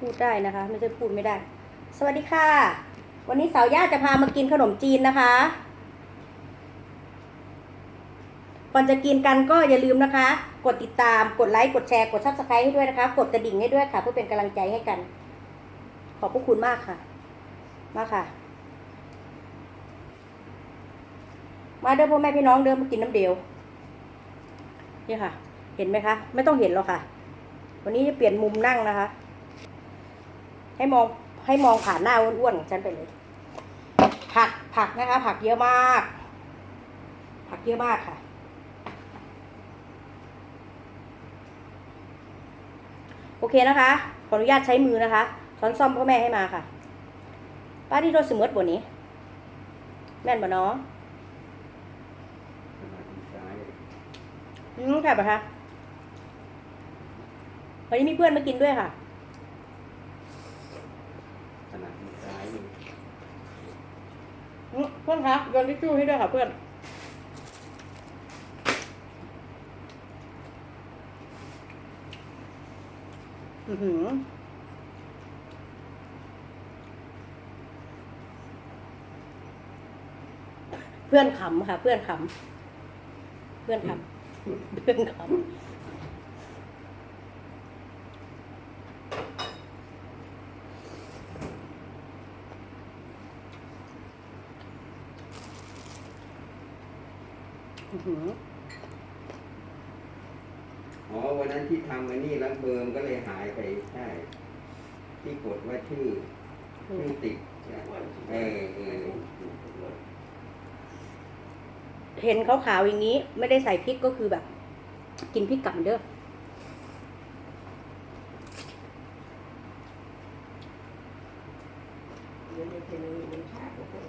พูดได้นะคะ ไม่ใช่พูดไม่ได้ สวัสดีค่ะ วันนี้สาวย่าจะพามากินขนมจีนนะคะก่อนจะกินกันก็อย่าลืมนะคะ กดติดตามกดไลค์กดแชร์กดซับสไครต์ให้ด้วยนะคะ กดกระดิ่งให้ด้วยค่ะ เพื่อเป็นกำลังใจให้กัน ขอบพระคุณมากค่ะ มาค่ะ มาเด้อพ่อแม่พี่น้องเดินมากินน้ำเดียวนี่ค่ะ เห็นไหมคะ ไม่ต้องเห็นหรอกค่ะ วันนี้จะเปลี่ยนมุมนั่งนะคะ ให้มองให้มองผ่านหน้าอ้วนๆของฉันไปเลย ผักผักนะคะ ผักเยอะมาก ผักเยอะมากค่ะ โอเคนะคะ ขออนุญาตใช้มือนะคะช้อนซ่อมพ่อแม่ให้มาค่ะ ป้าที่โดนสมมติบนนี้ แม่นบ่เนาะขนาดที่ซ้ายอืมค่ะปะคะวันนี้มีเพื่อนมากินด้วยค่ะ ขนาดที่ซ้ายนี่ อืมเพื่อนคะโยนทิชชู่ให้ด้วยค่ะเพื่อนอือหือเพื่อนขำค่ะ เพื่อนขำเพื่อนขำเพื่อนขำอื้อหือ อ๋อวันนั้นที่ทำไอ้นี่แล้วเบอร์มนก็เลยหายไปใช่ ที่กดว่าชื่อชื่อติดเออเออเห็นขาวๆอย่างนี้ ไม่ได้ใส่พริกก็คือแบบ กินพริกกลับเด้อเดี๋ยวจะเป็นมันชาติของคน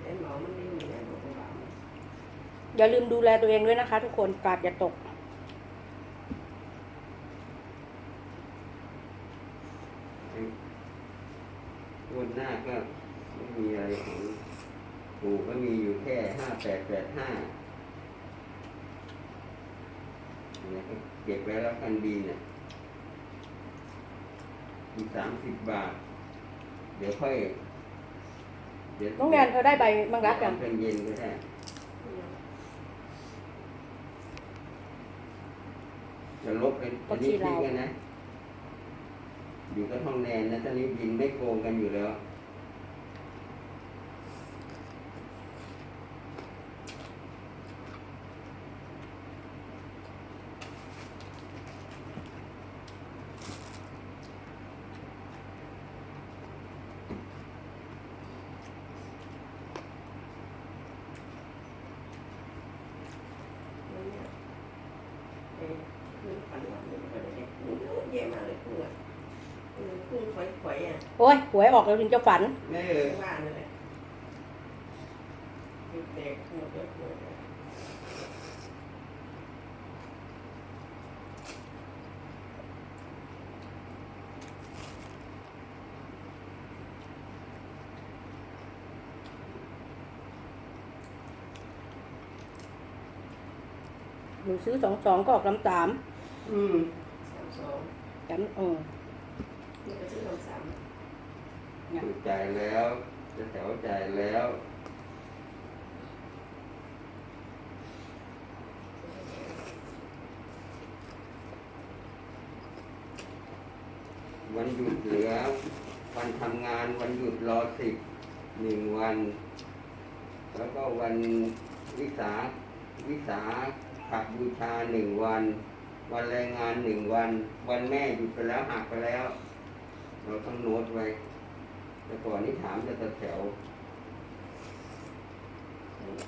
แต่หมอมันไม่มีนะบอกว่าอย่าลืมดูแลตัวเองด้วยนะคะทุกคนกาดอย่าตก วันหน้าก็ไม่มีอะไรของปู่ก็มีอยู่แค่ห้าแปดแปดห้าเนี่ยก็เก็บไว้แล้วกันดีเนี่ยอีกสามสิบบาท เดี๋ยวค่อย เดี๋ยวน้องแนนเธอได้ใบมังรักยังเป็นเย็นก็ได้จะลบเป็นอันนี้ทิ้งกันนะ อยู่กับห้องแนนนะตอนนี้บินไม่โกงกันอยู่แล้ว เออคือฝันว่ามันก็ได้มันเยอะแยะมากเลยกุ้งอะเออกุ้งฝอยๆอะ โอ้ยหวยออกแล้วถึงจะฝันแม่ไม่ว่านั่นแหละเด็กๆหมดเลยหมดเลยหนูซื้อสองสองก็ออกลำสามอืมสามสองจำเออ นี่ก็ซื้อสองสาม ถูกใจายแล้วจะแถวจ่ายแล้ววันหยุดเหลือ วันทำงานวันหยุดรอสิบหนึ่งวัน แล้วก็วันวิสาวิสาขับบูชาหนึ่งวัน วันแรงงานหนึ่งวัน วันแม่หยุดไปแล้วหักไปแล้ว เราต้องโน้ตไว้ แต่ก่อนนี้ถามจะแต่แถว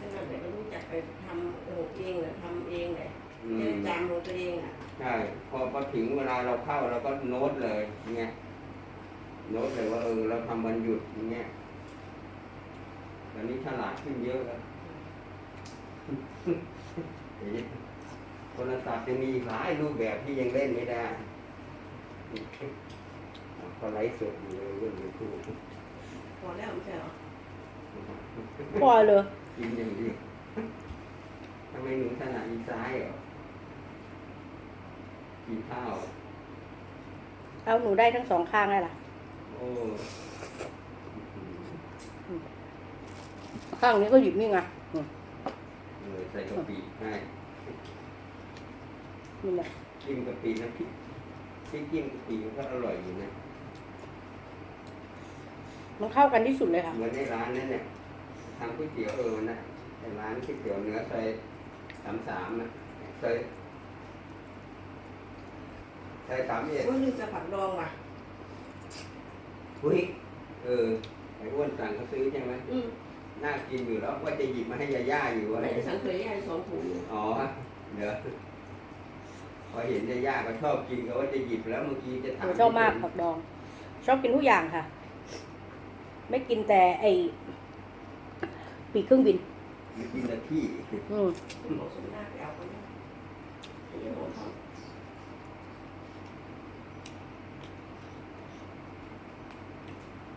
ขนาดไหนก็รู้จักไปทำโอ้เองเลยทำเองเลยอืเจมอจำของตัวเองอะใช่พอพอถึงเวลาเราเข้าเราก็โน้ตเลยเงี้ยโน้ตเลยว่าเออเราทำวันหยุดอย่างเงี้ยตอนนี้ฉลาดขึ้นเยอะแล้วเดี๋ยวนี้โทรศัพท์จะมีอีกหลายรูปแบบที่ยังเล่นไม่ได้ก็ไลฟ์สดอยู่เลยเรื่องยูทูบพ อแล้วไม่ใช่เหรอปล่อยเลยกินอย่างเดียวทำไมหนูถนัดอีซ้ายเหรอกินข้าวอเอาหนูได้ทั้งสองข้างเลยล่ะ โอ้ข้างนี้ก็หยิบนี่ไงอืมเออใส่กะปิให้นี่แหละจิ้มกะปิน้ำพริกพริกจิ้มกะปิมันก็อร่อยอยู่นะ มันเข้ากันที่สุดเลยค่ะ เหมือนในร้านนั่นเนี่ยทำก๋วยเตี๋ยวเออนะในร้านก๋วยเตี๋ยวเนื้อใส่สามสามนะใส่ใส่สามเอ็ดว่าลืมจะผักดองว่ะหุ้ยเออไอ้อ้วนสั่งเขาซื้อใช่ไหมอืมน่ากินอยู่แล้วว่าจะหยิบมาให้ยาย่าอยู่วัอะไรนนี้สังเคยย่างสองถุงอ๋อเดี๋ยวพอเห็นยาย่าก็ชอบกินก็ว่าจะหยิบแล้วเมื่อกี้จะหถามนูชอบมากผักดอง ชอบกินทุกอย่างค่ะ ไม่กินแต่ไอปีกเครื่องบินไม่กินแต่ที่อืมหมอสมนาไปเอาคนนี้ไอ้เหี้ยหมอท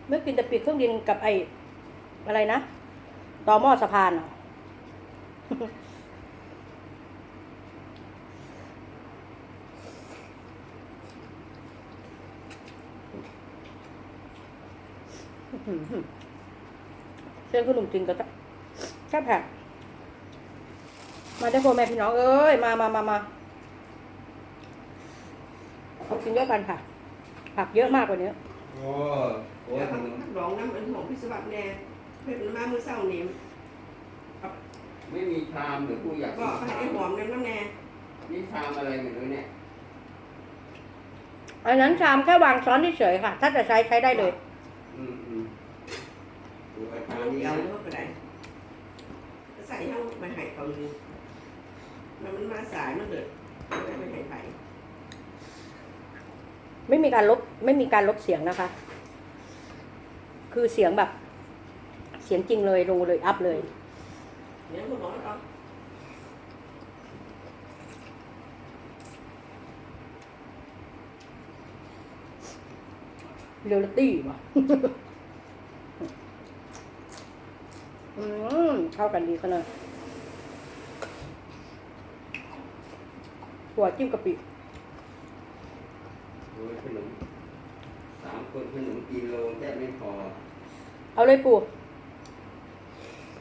ไม่กินแต่ปีกเครื่องบินกับไออะไรนะตอหม้อสะพานอะ เส้นขนมจีนก็จะแค่แผ่มาได้อพ่อแม่พี่น้องเอ้ย มามามามาเอากินเยอะกันค่ะ ผักเยอะมากกว่านี้โอ้โหำแล้วขผักนมผักดองน้ำมันของพิศวัตแน่เพื่อนมาเมื่อเช้านี้ไม่มีชามหรือผู้อยากก็ให้ไอ้หอมน้ำน้ำแน่นี่ชามอะไรเหมือนกันเนี่ยอันนั้นชามแค่วางช้อนเฉยๆค่ะ ถ้าจะใช้ใช้ได้เลยอืมอืม ดูไอ้ชาเอามนี้เดียวนะเท่าก็ได้ใส่ให้มาให้เขาเลยแล้วมันมาสายมันเดือดไม่ได้ไปให้ไผ่ไม่มีการลบไม่มีการลบเสียงนะคะ คือเสียงแบบ เสียงจริงเลยลงเลยอัพเลยเนี่ยคุณหมอเอาเรียลลิตี้ว่ะ อืมเข้ากันดีขนาดหัวจิ้มกะปิโอ้ยขนมสามคนขนมกิโลแค่ไม่พอ เอาเลยปู่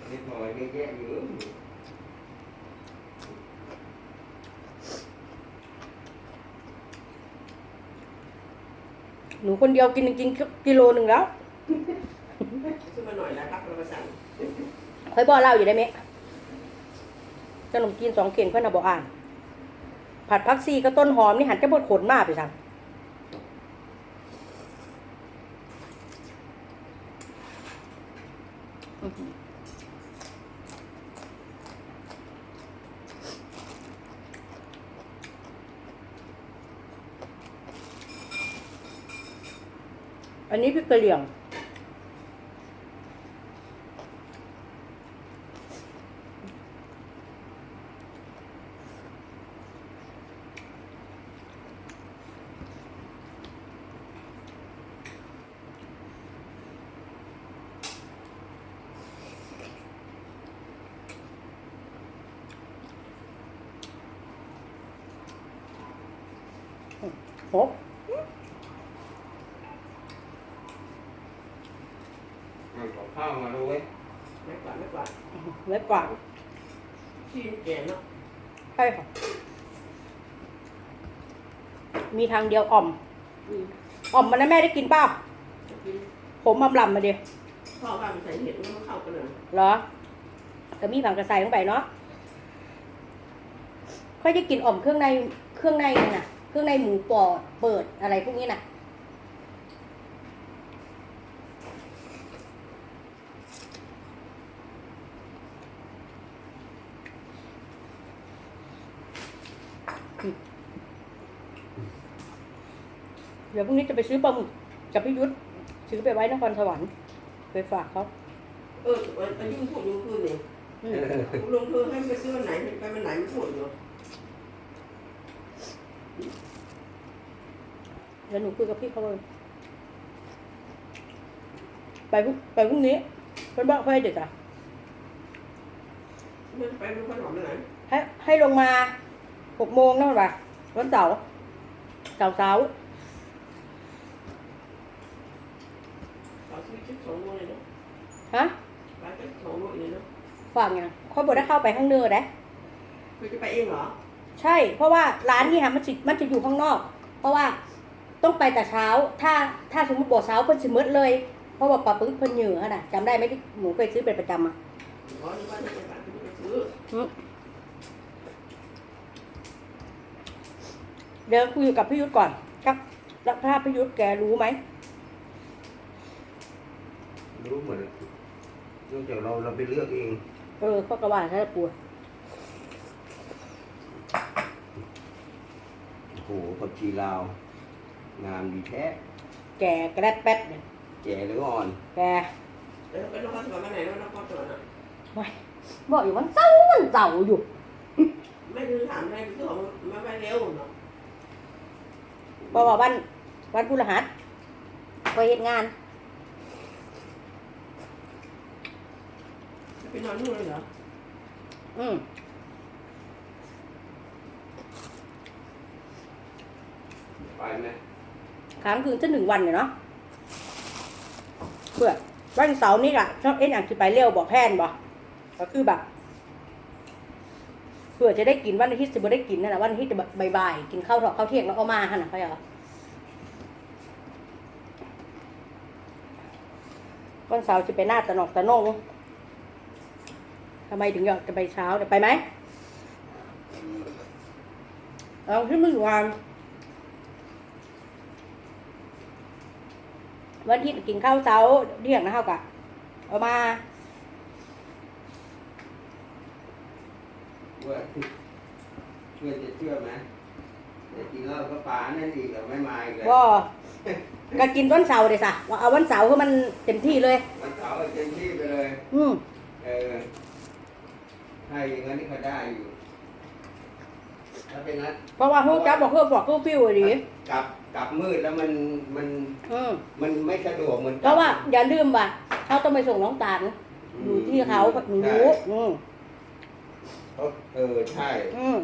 ไม่พอเยอะแยะอยู่หนูคนเดียวกินจริงๆกิโลหนึ่งแล้วซื้อมาหน่อยแล้วรับเราประสาน ค่อยบอกเล่าอยู่ได้ไหมขนมจีนสองเข่งเพื่อนเอาบอกอ่าน ผัดพักซีก็ต้นหอมนี่หันจะบดขนมากไปสั่งอันนี้พริกกะเหรี่ยง หกเอากับข้าวมาดูเว้ยไม่กว่าไม่กว่าเล็กกว่าชีนแก่เนาะใช่ค่ะ มีทางเดียวอ่อม อืมอ่อมมันนะแม่ได้กินเปล่าจะกินผมอำลำมาเดียวพ่อว่ามันใส่เห็ดมันเข้ากันเลยเหรอแต่มีผังกระใสลงไปเนาะค่อยจะกินอ่อมเครื่องในเครื่องในนี่น่ะ เครื่องในหมูปอดเปิดอะไรพวกนี้น่ะเดี๋ยวพรุ่งนี้จะไปซื้อปลาหมึกกับพี่ยุทธซื้อไปไว้นครสวรรค์ไปฝากเขาเอออายุพูดยุ่งขึ้นนี่อืมลงทุนให้ไปซื้อวันไหนไปวันไหนไม่พูดอยู่ แล้วหนูคุยกับพี่เขาเลยไปไปพรุ่งนี้เป็นบ้าไฟเด็กอะไม่ไปไม่ค่อยหอมเลยนะให้ให้ลงมาหกโมงนั่นแหละวันเสาร์เสาร์เสาร์ฮะฝั่งอะเขาบอกได้เข้าไปข้างเนื้อได้คือจะไปเองเหรอ ใช่ เพราะว่าร้านนี่ฮะมันจะมันจะอยู่ข้างนอก เพราะว่า ต้องไปแต่เช้า ถ้าถ้าสมมติบอกเช้าเพิ่นสิมืดเลย เพราะว่าปลาปึ้งเพิ่นเหยื่อน่ะจำได้ไหมที่หนูเคยซื้อเป็นประจำอะอ๋อนึกว่าจะไปบ้านคุณจะซื้อเดี๋ยวคุยกับพี่ยุทธก่อนครับแล้วถ้าพี่ยุทธแกรู้ไหมรู้หมดเลยนอกจากเราเราไปเลือกเอง เออก็กระว่าถ้าปวดโอ้โหผักชีลาว งามดีแท้ แกกระแดดแป๊ดเนี่ยแก่หรืออ่อน แกเออไปนครสวรรค์มาไหนแล้วนครสวรรค์อะไม่บอกอยู่วันเสาร์วันเสาร์อยู่ ไม่คือถามอะไรคือของมาไปเร็วเนาะบอกว่าวันวันพฤหัสไปเฮ็ดงาน ไปนอนนู่นเลยเหรออืมไปไหม ค้างคืนจะหนึ่งวันเนี่ยเนาะเพื่อวันเสาร์นี่ล่ะชอบเอ็นอย่างที่ไปเร็วบอกแพนบอกก็คือแบบเพื่อจะได้กินวันอาทิตย์จะไม่ได้กินนั่นแหละวันอาทิตย์จะบ่ายๆกินข้าวทอดข้าวเที่ยงแล้วก็มาฮะนะเขาเหรอวันเสาร์จะไปหน้าตะนอกตะนงทำไมถึงอยากจะไปเช้าเนี่ยไปไหมเอาที่ไม่อยู่วัน วันอาที่กินข้าวเช้าเที่ยงนะเฮากะเอามาว่าเชื่อจะเชื่อไหมแต่กินเหล้าก็ปลานั่นอีกเหรอไม่มาอีกเลยก็ก็กินวันเสาร์เลยสะว่าเอาวันเสาร์คือมันเต็มที่เลยมันเสาร์เต็มที่ไปเลย อืมเออให้อย่างนั้นนี่ก็ได้อยู่ ถ้าเป็นงั้นเพราะว่าฮู้จับบอกเพื่อบอกเพื่อฟิวอะดิกลับกลับมืดแล้วมันมันอืมมันไม่สะดวกเหมือนเพราะว่าอย่าลืมว่าเขาต้องไปส่งน้องตาลอยู่ที่เขาหนูรู้อืมเพราะเออใช่อืม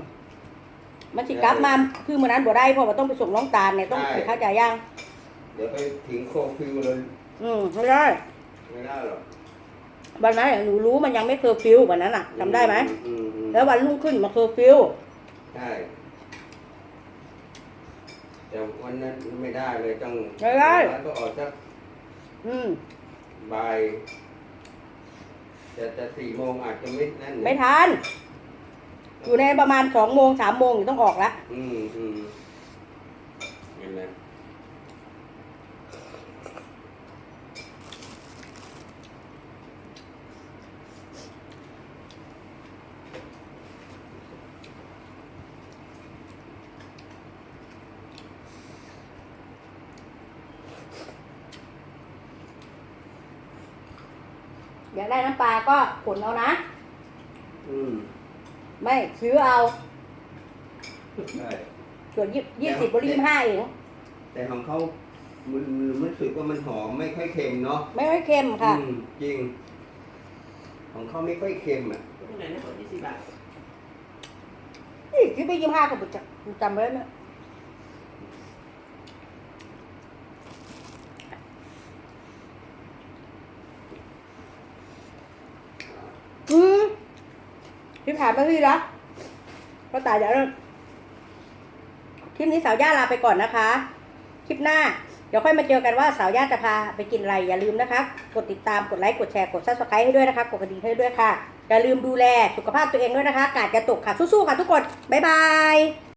มันสิกลับมาคือเมื่อนั้นบ่ได้เพราะว่าต้องไปส่งน้องตาลเนี่ยต้องใช่ไปเข้าใจยังเดี๋ยวไปถึงโคฟิวเลยอืมไม่ได้ไม่ได้หรอกวันนั้นหนูรู้มันยังไม่เคอร์ฟิววันนั้นอะจำได้ไหมอืมอืมแล้ววันรุ่งขึ้นมาเคอร์ฟิว ใช่แต่วันนั้นไม่ได้เลยต้องไม่ได้แล้วก็ออกสักอืม บ่ายแต่แต่สี่โมงอาจจะไม่นั่นนะไม่ทัน อยู่ในประมาณสองโมงสามโมงอยู่ต้องออกละ อืมอืมเห็นไหม อยากได้น้ำปลาก็ขนเอานะ อืมไม่ซื้อเอาใช่ส่วนยี่ยี่สิบบริยี่ห้าเองแต่ของเขามันมันรู้สึกว่ามันหอมไม่ค่อยเค็มเนาะไม่ค่อยเค็มค่ะ อืมจริง ของเขาไม่ค่อยเค็มอะตรงไหนนะคนยี่สิบบาท นี่ซื้อไปยี่ห้าก็จำจำไว้ไหมอืม คลิปหานมาพี่ละก็ตายเดี๋ยวคลิปนี้สาวย่าลาไปก่อนนะคะ คลิปหน้า เดี๋ยวค่อยมาเจอกันว่าสาวย่าจะพาไปกินอะไร อย่าลืมนะคะ กดติดตาม กดไลค์ กดแชร์ กดซับสไครต์ให้ด้วยนะคะ กดกระดิ่งให้ด้วยค่ะ อย่าลืมดูแลสุขภาพตัวเองด้วยนะคะ กาดจะตกค่ะ สู้ๆค่ะทุกคน บ๊ายบาย